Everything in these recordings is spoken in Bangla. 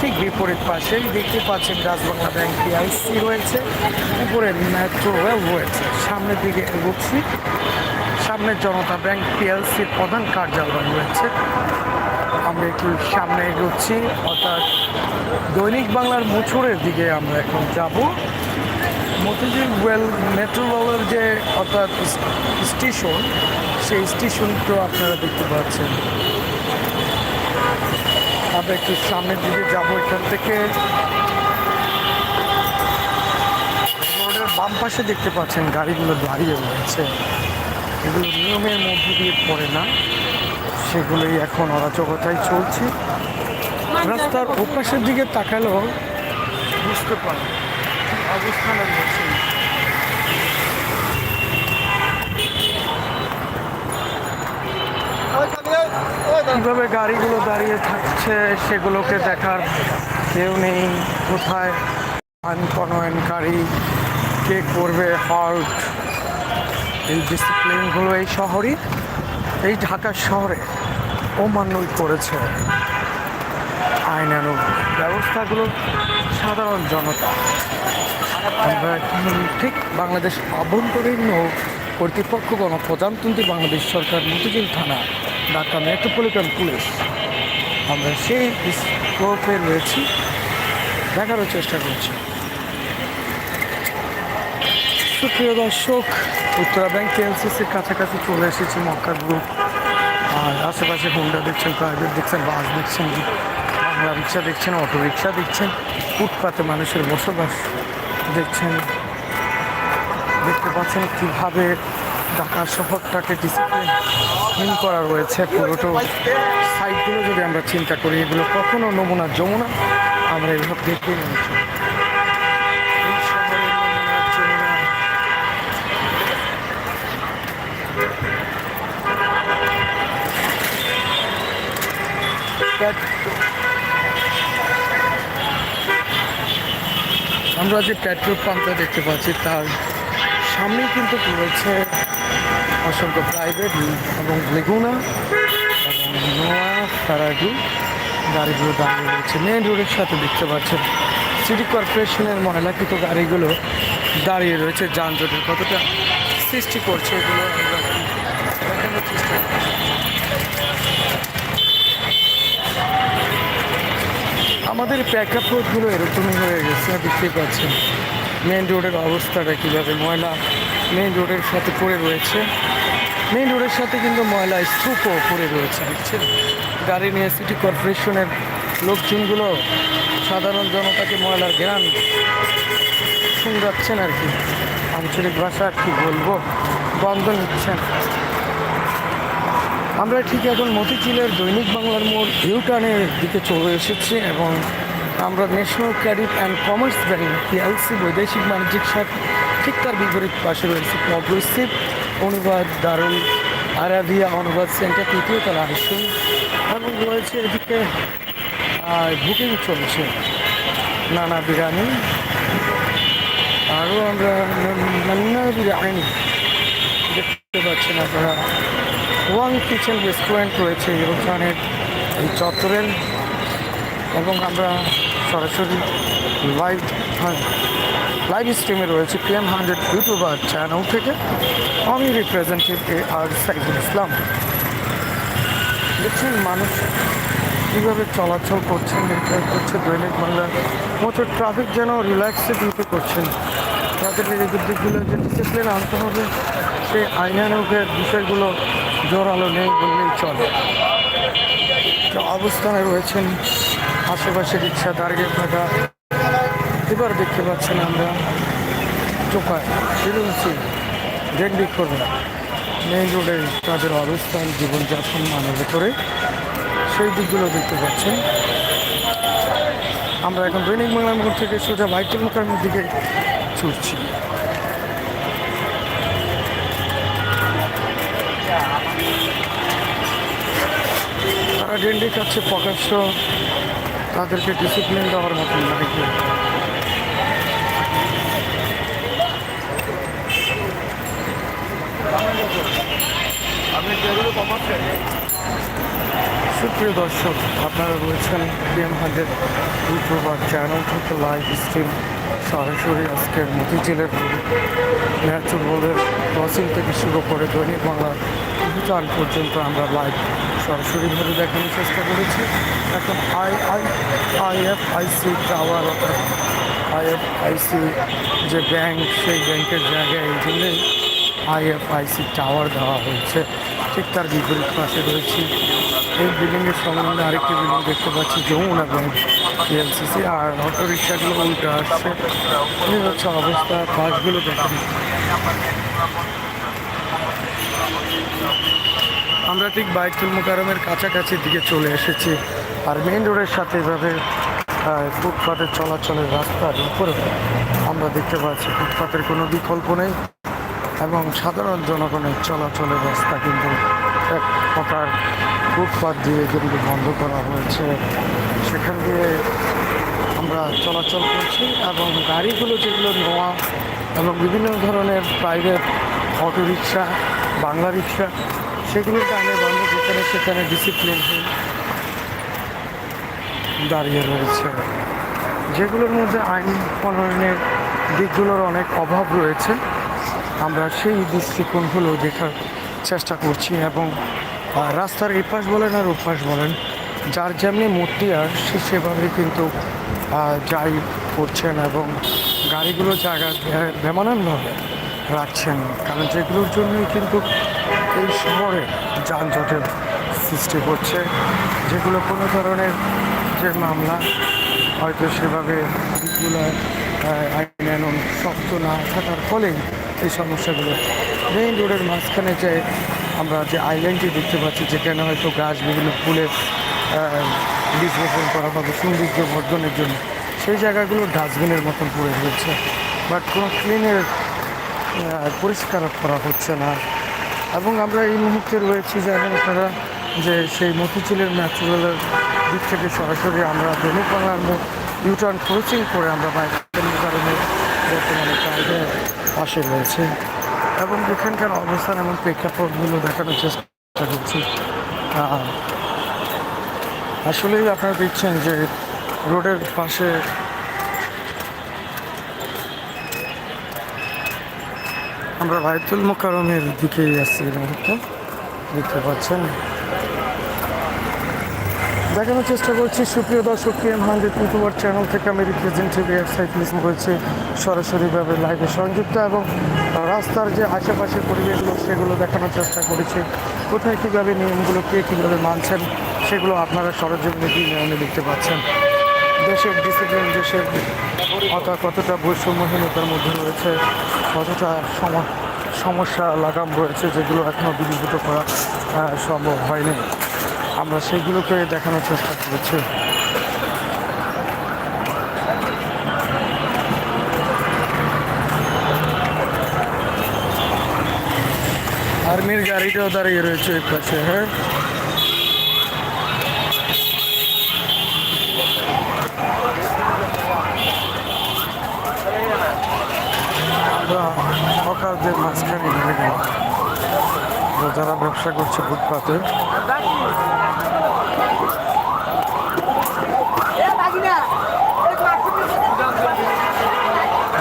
ঠিক বিপরীত পাশেই দেখতে পাচ্ছেন রাজবাংলা ব্যাংক পিআইসি রয়েছে। উপরে মেট্রো রেল রয়েছে। সামনের দিকে এগোচ্ছি। সামনে জনতা ব্যাংক পিএলসির প্রধান কার্যালয় রয়েছে। আমরা একটু সামনে এগোচ্ছি, অর্থাৎ দৈনিক বাংলার মুছুরের দিকে আমরা এখন যাব। মতিঝিল ওয়েল মেট্রো রেলের যে, অর্থাৎ স্টেশন সেই স্টেশনটা আপনারা দেখতে পাচ্ছেন। আমরা একটু সামনের দিকে যাব এখান থেকে। রোডের বাম পাশে দেখতে পাচ্ছেন গাড়িগুলো দাঁড়িয়ে রয়েছে। এগুলো নিয়মের মধ্যে দিয়ে পড়ে না। সেগুলোই এখন অরাজকতায় চলছে। রাস্তার ওপাশের দিকে তাকালেও বুঝতে পারে অবস্থানে রয়েছে কীভাবে গাড়িগুলো দাঁড়িয়ে থাকছে, সেগুলোকে দেখার কেউ নেই। কোথায় আনকনয়নকারী কে করবে হল্ট এই ডিসিপ্লিনগুলো এই শহরই, এই ঢাকা শহরে অমান্যই করেছে আইনানুগ ব্যবস্থাগুলো সাধারণ জনতা। আমরা ঠিক বাংলাদেশ আভ্যন্তরীণ ও কর্তৃপক্ষ গণপ্রজাতন্ত্রী বাংলাদেশ সরকার মতিঝিল থানা ঢাকা মেট্রোপলিটন পুলিশ। আমরা সেই স্কোপে রয়েছি। দেখারও চেষ্টা করছি। সুপ্রিয় দর্শক, উত্তরা ব্যাংক এলসিসির কাছাকাছি চলে এসেছি মক্কা গ্রুপ। আর আশেপাশে হোন্ডা দেখছেন, প্রাইভেট দেখছেন, বাস দেখছেন, বাংলা রিক্সা দেখছেন অটো রিক্সা দেখছেন, ফুটপাতে মানুষের বসবাস দেখছেন। দেখতে পাচ্ছেন কীভাবে ঢাকা শহরটাকে ডিসিপ্লিন করা রয়েছে পুরোটো সাইডগুলো যদি আমরা চিন্তা করি, এগুলো কখনো নমুনা যমুনা। আমরা এভাবে দেখে নিয়েছি আমরা যে পেট্রোল পাম্পটা দেখতে পাচ্ছি, তার সামনেই কিন্তু রয়েছে অসংখ্য প্রাইভেট এবং লেগুনা এবং নোয়া ফেরাগি গাড়িগুলো দাঁড়িয়ে রয়েছে মেন রোডের সাথে দেখতে পাচ্ছেন সিটি কর্পোরেশনের ময়লাকৃত গাড়িগুলো দাঁড়িয়ে রয়েছে যানজটের কতটা সৃষ্টি করছে এগুলো। আমাদের প্যাকআপ রোডগুলো এরকমই হয়ে গেছে দেখতেই পাচ্ছেন মেন রোডের অবস্থাটা কীভাবে ময়লা মেন রোডের সাথে পড়ে রয়েছে। মেন রোডের সাথে কিন্তু ময়লা স্তূপও পড়ে রয়েছে দেখছেন গাড়ি নিয়ে সিটি কর্পোরেশনের লোকজনগুলো সাধারণ জনতাকে ময়লার জ্ঞান শুনজাচ্ছেন আর কি। আঞ্চলিক ভাষা কি বলব? বন্ধ নিচ্ছেন। আমরা ঠিক এখন মতিঝিলের দৈনিক বাংলার মোড় ইউটার্নের দিকে চলে এসেছি এবং আমরা National Credit and Commerce Bank PLC বৈদেশিক বাণিজ্যিক শাখ ঠিক তার বিপরীত পাশে রয়েছে প্রগ্রেসিভ অনুবাদ দারুল আরাবিয়া, অনুবাদ সেন্টার, তৃতীয় তলা আসুন এবং রয়েছে এদিকে বুকিং চলছে। নানা বিরিয়ানি। আরও আমরা নানা বিরিয়ানি দেখতে পাচ্ছেন আপনারা। ওয়াং কিচেন রেস্টুরেন্ট রয়েছে ইউরোখানের এই চত্বরের। এবং আমরা সরাসরি লাইভ লাইভ স্ট্রিমে রয়েছে পিএম হান্ড্রেড ইউটিউবার চ্যানেল থেকে আমি রিপ্রেজেন্টেটিভ এ আর সাইদুল ইসলাম। দেখছেন মানুষ কীভাবে চলাচল করছেন নির্ভর করছে দৈনিক বাংলার মতো ট্রাফিক যেন রিল্যাক্সে ডিউটি করছেন। তাদের এই দিকগুলো যে ডিসিপ্লিন আনতে হবে, সেই আইনানুগের বিষয়গুলো জোরালো নেই বললেই চলে। অবস্থানে রয়েছেন আশেপাশে রিক্সা দাঁড়িয়ে থাকা এবার দেখতে পাচ্ছেন আমরা। চোপায় ফিরুন্সি ডেন্ডি করবে। মেইন রোডে তাদের অবস্থান, জীবনযাপন, মানের ভেতরে। সেই দিকগুলো দেখতে পাচ্ছেন। আমরা এখন দৈনিক বাংলার মোড় থেকে সোজা বাইতুল মোকামের দিকে ছুটছি। তারা ডেন্ডি কাছে প্রকাশ্য তাদেরকে ডিসিপ্লিন দেওয়ার মতন আপনি সুপ্রিয় দর্শক, আপনারা রয়েছেন পিএম হান্ড্রেড ইউটিউবার চ্যানেল থেকে লাইভ স্ট্রিম সরাসরি আজকের মতিঝিলের ন্যাচুর রোডের ক্রসিং থেকে শুরু করে দৈনিক বাংলা ভুটান পর্যন্ত আমরা লাইভ সরাসরিভাবে দেখানোর চেষ্টা করেছি। এখন I I I F IC tower অর্থাৎ আইএফআইসি যে ব্যাংক, সেই ব্যাংকের জায়গায় এই জন্যই আইএফআইসি টাওয়ার দেওয়া হয়েছে। ঠিক তার বিপরীত পাশে রয়েছি এই বিল্ডিংয়ের সম্বন্ধে আরেকটি বিল্ডিং দেখতে পাচ্ছি, যমুনা ব্যাংক এলসিসি, আর অটো রিক্সাগুলো উল্টে আসছে। এই হচ্ছে অবস্থা বাসগুলো দেখেন। আমরা ঠিক বাইতুল মোকারমের কাছাকাছি দিকে চলে এসেছি আর মেইন রোডের সাথে এভাবে আহ, ফুটপাতের চলাচলের রাস্তার উপরে আমরা দেখতে পাচ্ছি ফুটপাতের কোনো বিকল্প নেই এবং সাধারণ জনগণের চলাচলের রাস্তা কিন্তু এক প্রকার ফুটপাত দিয়ে কিন্তু বন্ধ করা হয়েছে। সেখান দিয়ে আমরা চলাচল করছি এবং গাড়িগুলো যেগুলো নেওয়া এবং বিভিন্ন ধরনের প্রাইভেট রিক্সা বাংলা রিক্সা সেগুলোর টানে বন্ধ যেখানে সেখানে ডিসিপ্লিনহীন দাঁড়িয়ে রয়েছে। যেগুলোর মধ্যে আইন প্রণয়নের দিকগুলোর অনেক অভাব রয়েছে। আমরা সেই দৃষ্টিকোণগুলো দেখার চেষ্টা করছি এবং রাস্তার এপাশ বলেন আর ওপাশ বলেন, যার যেমনি মূর্তি আর সে সেভাবে কিন্তু যাই করছেন এবং গাড়িগুলো জায়গা বেমানানভাবে রাখছেন। কারণ যেগুলোর জন্যই কিন্তু এই শহরে যানজটের সৃষ্টি করছে যেগুলো কোনো ধরনের যে মামলা, হয়তো সেভাবে দিকগুলো আইন শক্ত না থাকার ফলেই এই সমস্যাগুলো। মেইন রোডের মাঝখানে যে আমরা যে আইল্যান্ডটি দেখতে পাচ্ছি, যেখানে হয়তো গাছ, বিভিন্ন ফুলের বীজ রোপণ করা হবে সৌন্দর্য বর্ধনের জন্য, সেই জায়গাগুলো ডাস্টবিনের মতন পড়ে রয়েছে। বাট কোনো ক্লিনের পরিষ্কার করা হচ্ছে না। এবং আমরা এই মুহূর্তে রয়েছি জানেন আপনারা যে সেই মতিঝিলের ন্যাচুরালের দিক থেকে সরাসরি আমরা দৈনিক বাংলার ইউটার্ন ক্রসিং করে আমরা বাইকের কারণে বর্তমানে কাজে পাশে রয়েছে। এবং এখানকার অবস্থান এবং প্রেক্ষাপটগুলো দেখানোর চেষ্টা করছি। আসলেই আপনারা দেখছেন যে রোডের পাশে আমরা বাইতুল মোকারমের দিকেই আসছি এই মুহূর্তে দেখতে পাচ্ছেন? দেখানোর চেষ্টা করছি। সুপ্রিয় দর্শক পিএম হান্ড্রেড ইউটিউবার চ্যানেল থেকে আমি রিপ্রেজেন্টেটিভ ওয়েবসাইট লিস্ট করেছি। সরাসরিভাবে লাইভে সংযুক্ত এবং রাস্তার যে আশেপাশের পরিবেশগুলো, সেগুলো দেখানোর চেষ্টা করেছি। কোথায় কীভাবে নিয়মগুলো, কে কীভাবে মানছেন, সেগুলো আপনারা সরজমিনে নিয়মে দেখতে পাচ্ছেন। দেশের ডিসিপ্লিন দেশের কথা কতটা বৈষম্যহীনতার মধ্যে রয়েছে, কতটা সম- সমস্যা লাগাম রয়েছে যেগুলো এখনও দূরীভূত করা সম্ভব হয়নি। আমরা সেগুলোকে দেখানোর চেষ্টা করেছি। আর্মির গাড়িটাও দাঁড়িয়ে রয়েছে এই পাশে হ্যাঁ? আমরা সকালদের মাঝখানে নেমে গেলাম। যারা ব্যবসা করছে ফুটপাতে।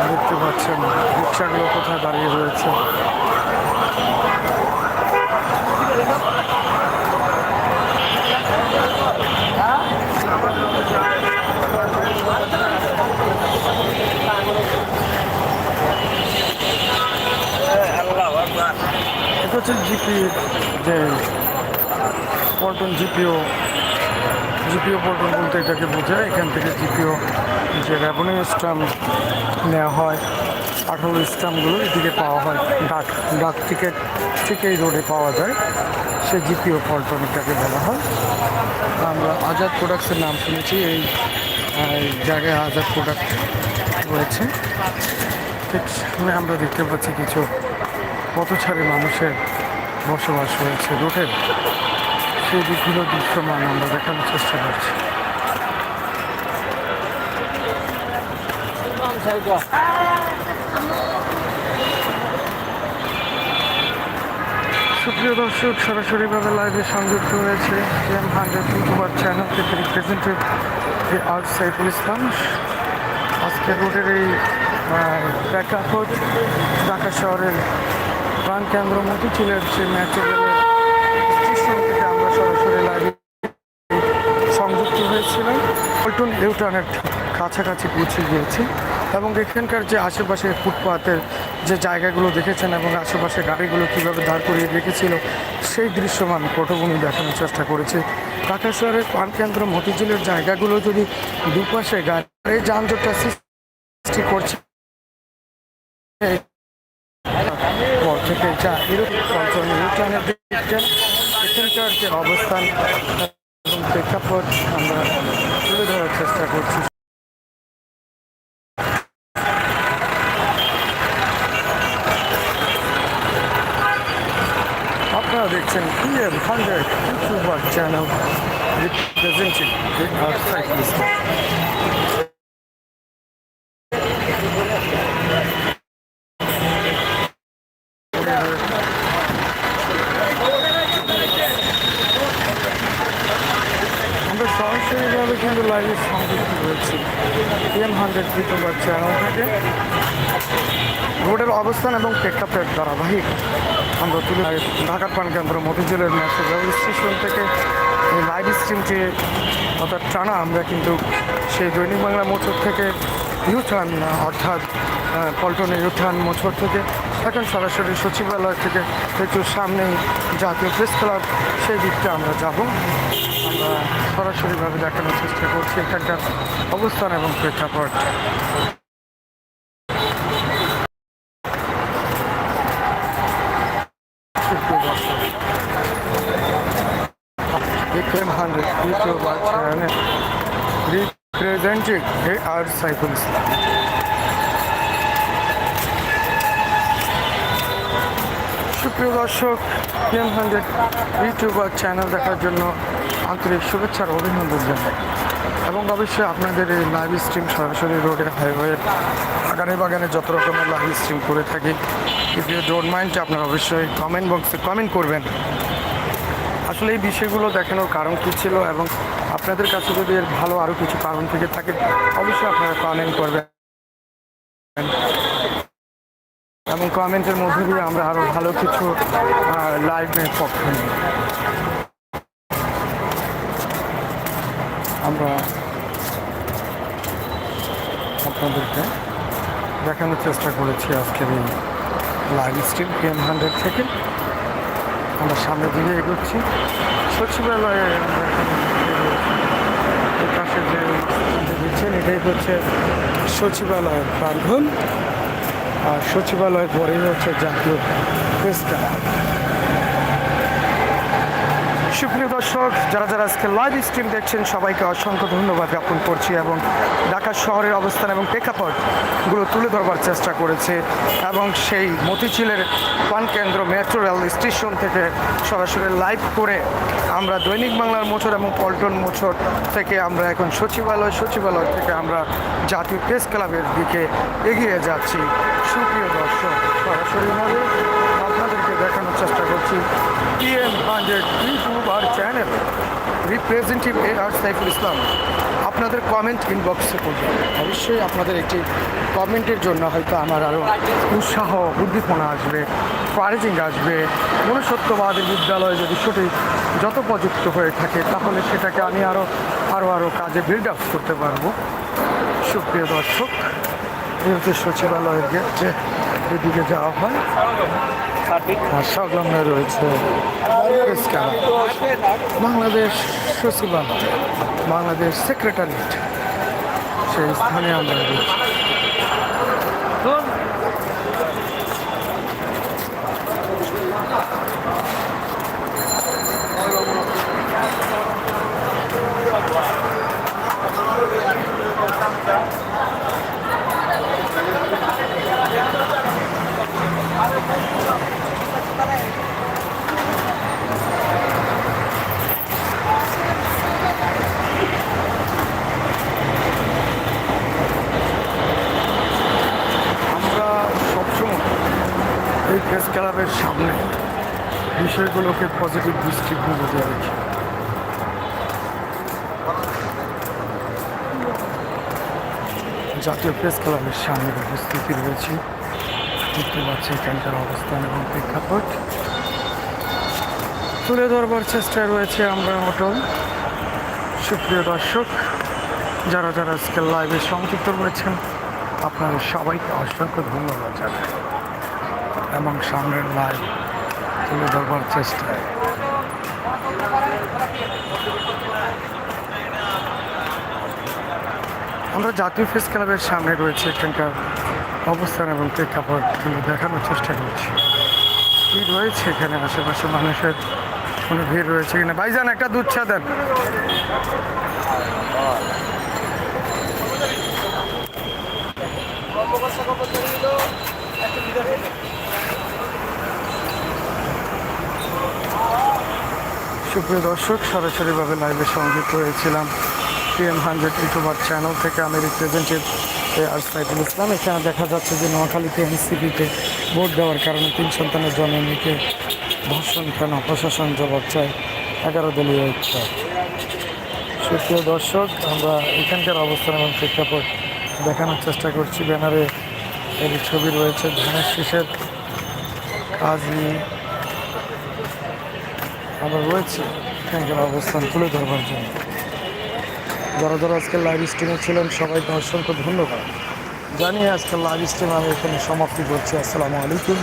দেখতে পাচ্ছেন, রিক্সাগুলো কোথায় দাঁড়িয়ে রয়েছে। হচ্ছে জিপি যে পল্টন জিপিও জিপিও পল্টন বলতে এটাকে বোঝায়। এখান থেকে জিপিও যে রেভিনিউ স্ট্যাম্প নেওয়া হয়, আঠারো স্ট্যাম্পগুলো এদিকে পাওয়া হয়। ডাক ডাক টিকিট থেকে এই রোডে পাওয়া যায়। সে জিপিও পল্টন এটাকে বলা হয়। আমরা আজাদ প্রোডাক্টসের নাম শুনেছি। এই জায়গায় আজাদ প্রোডাক্ট রয়েছে। ঠিক সামনে আমরা দেখতে পাচ্ছি কিছু পথচারী মানুষের বসবাস হয়েছে। রোডের সেই দিকগুলো দৃশ্যমান আমরা দেখানোর চেষ্টা করছি। সুপ্রিয় দর্শক সরাসরিভাবে লাইভে সংযুক্ত হয়েছে এম হান্ড্রেড ইউটিউবার চ্যানেল থেকে রিপ্রেজেন্টেটিভ আর্ট সাইফুল ইসলাম আজকে রোডের এই প্রেক্ষাপট ঢাকা শহরের প্রাণ কেন্দ্র মতিঝিলের স্টেশন থেকে আমরা সরাসরি লাইভে সংযুক্ত হয়েছিলাম। পল্টন ইউটার্নের কাছাকাছি পৌঁছে গিয়েছি এবং এখানকার যে আশেপাশে ফুটপাতের যে জায়গাগুলো দেখেছেন এবং আশেপাশে গাড়িগুলো কীভাবে দাঁড় করিয়ে রেখেছিল, সেই দৃশ্যমান পটভূমি দেখানোর চেষ্টা করেছি। ঢাকা শহরের প্রাণকেন্দ্র মতিঝিলের জায়গাগুলো যদি দুপাশে গাড়ি যানজটটা সৃষ্টি করছে থেকে যা এরকম ইউটার্নের দিকটা এখানকার যে অবস্থান এবং প্রেক্ষাপট আমরা তুলে ধরার চেষ্টা করছি। আপনারা দেখছেন পিএম হান্ড্রেড ইউটিউবার চ্যানেল আমরা সরাসরিভাবে কিন্তু লাইভে সংযুক্ত রয়েছি পিএম হান্ড্রেড ইউটিউবার চ্যানেল থেকে রোডের অবস্থান এবং প্রেক্ষাপটের ধারাবাহিক আমরা তুলে ঢাকার পান কেন্দ্র মতিঝিলের রেল স্টেশন থেকে এই লাইভ স্ট্রিমটি অর্থাৎ টানা আমরা কিন্তু সেই দৈনিক বাংলা মোচর থেকে ইউটার্ন অর্থাৎ পল্টনে ইউটার্ন মোচর থেকে এখন সরাসরি সচিবালয় থেকে একটু সামনেই জাতীয় প্রেস ক্লাব, সেই দিকটা আমরা যাব। আমরা সরাসরিভাবে দেখানোর চেষ্টা করছি এখানকার অবস্থান এবং প্রেক্ষাপট। 100 YouTube channel represented AR Saiful সুপ্রিয় দর্শক টেন হান্ড্রেড ইউটিউবার চ্যানেল দেখার জন্য আন্তরিক শুভেচ্ছার অভিনন্দন জানাই। এবং অবশ্যই আপনাদের এই লাইভ স্ট্রিম সরাসরি রোডের হাইওয়ে বাগানে বাগানে যত রকমের লাইভ স্ট্রিম করে থাকি। ইফ ইউ ডোন্ট মাইন্ড আপনারা অবশ্যই কমেন্ট বক্সে কমেন্ট করবেন। আসলে এই বিষয়গুলো দেখানোর কারণ কী ছিল এবং আপনাদের কাছে যদি এর ভালো আরও কিছু কারণ থেকে থাকে, অবশ্যই আপনারা কমেন্ট করবেন এবং কমেন্টের মধ্যে দিয়ে আমরা আরও ভালো কিছু লাইভের পক্ষ। আমরা আপনাদেরকে দেখানোর চেষ্টা করেছি আজকের এই লাইভ স্ট্রিম পিএম হান্ড্রেড থেকে আমরা সামনের দিকে এগোচ্ছি। সচিবালয়ে আমরা এখন পাশে যে দেখছেন, এটাই হচ্ছে সচিবালয়ের প্রাঙ্গণ। আর সচিবালয় পরেই হচ্ছে জাতীয় প্রেস সুপ্রিয় দর্শক, যারা যারা আজকে লাইভ স্ট্রিম দেখছেন, সবাইকে অসংখ্য ধন্যবাদ জ্ঞাপন করছি এবং ঢাকা শহরের অবস্থান এবং প্রেক্ষাপটগুলো তুলে ধরবার চেষ্টা করেছে এবং সেই মতিঝিলের কেন্দ্র মেট্রো রেল স্টেশন থেকে সরাসরি লাইভ করে আমরা দৈনিক বাংলার মোচর এবং পল্টন মোচর থেকে আমরা এখন সচিবালয় সচিবালয় থেকে আমরা জাতীয় প্রেস ক্লাবের দিকে এগিয়ে যাচ্ছি। সুপ্রিয় দর্শক সরাসরিভাবে করছি PM hundred YouTuber channel representative A R Saiful Islam আপনাদের কমেন্ট ইনবক্সে করবেন। অবশ্যই আপনাদের একটি কমেন্টের জন্য হয়তো আমার আরও উৎসাহ উদ্দীপনা আসবে প্রাইজিং আসবে। মনুষ্যত্ববাদী বিদ্যালয় যদি সঠিক যত প্রযুক্ত হয়ে থাকে তাহলে সেটাকে আমি আরও আরও আরও কাজে বিল্ড আপ করতে পারব। সুপ্রিয় দর্শক যেহেতু সচিবালয়ের গেট যে এদিকে যাওয়া হয়। সংলগ্নে রয়েছে বাংলাদেশ সচিবালয় বাংলাদেশ সেক্রেটারিয়েট। সেই স্থানে আমরা ক্লাবের সামনে বিষয়গুলোকে পজিটিভ দৃষ্টিভঙ্গি দিয়ে দেখি জাতীয় প্রেস ক্লাবের সামনে উপস্থিতি রয়েছে। দেখতে পাচ্ছি এখানকার অবস্থান এবং প্রেক্ষাপট। তুলে ধরবার চেষ্টায় রয়েছে আমরা অটল। সুপ্রিয় দর্শক, যারা যারা আজকে লাইভে সংযুক্ত রয়েছেন, আপনাদের সবাইকে অসংখ্য ধন্যবাদ জানাই। এবং সামনের লাইভ তুলে ধরবার চেষ্টায় আমরা জাতীয় ফেস ক্লাবের সামনে রয়েছে এখানকার অবস্থান এবং প্রেক্ষাপটগুলো দেখানোর চেষ্টা করছি। কি রয়েছে এখানে, আশেপাশে মানুষের কোনো ভিড় রয়েছে কিনা। ভাইজান, একটা চা দেন। সুপ্রিয় দর্শক, সরাসরিভাবে লাইভে সংযুক্ত হয়েছিলাম পিএম হান্ড্রেড ইউটিউবার চ্যানেল থেকে আমি রিপ্রেজেন্টেটিভ আর সাইফুল ইসলাম। এখানে দেখা যাচ্ছে যে নোয়াখালীতে এনসিপিতে ভোট দেওয়ার কারণে তিন সন্তানের জননীকে ধর্ষণ কেন? প্রশাসন জবাব চায় এগারো দলীয় ইচ্ছা সুপ্রিয় দর্শক, আমরা এখানকার অবস্থান এবং প্রেক্ষাপট দেখানোর চেষ্টা করছি। ব্যানারে এর ছবি রয়েছে ধানের শীষের কাজ নিয়ে। আমরা রয়েছি ট্যাঙ্কের অবস্থান তুলে ধরবার জন্য। যারা যারা আজকে লাইভ স্ট্রিমে ছিলেন, সবাইকে অসংখ্য ধন্যবাদ। জানি আজকে লাইভ স্ট্রিম আমি এখানে সমাপ্তি করছি। আসসালামু আলাইকুম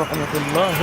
রহমতুল্লাহ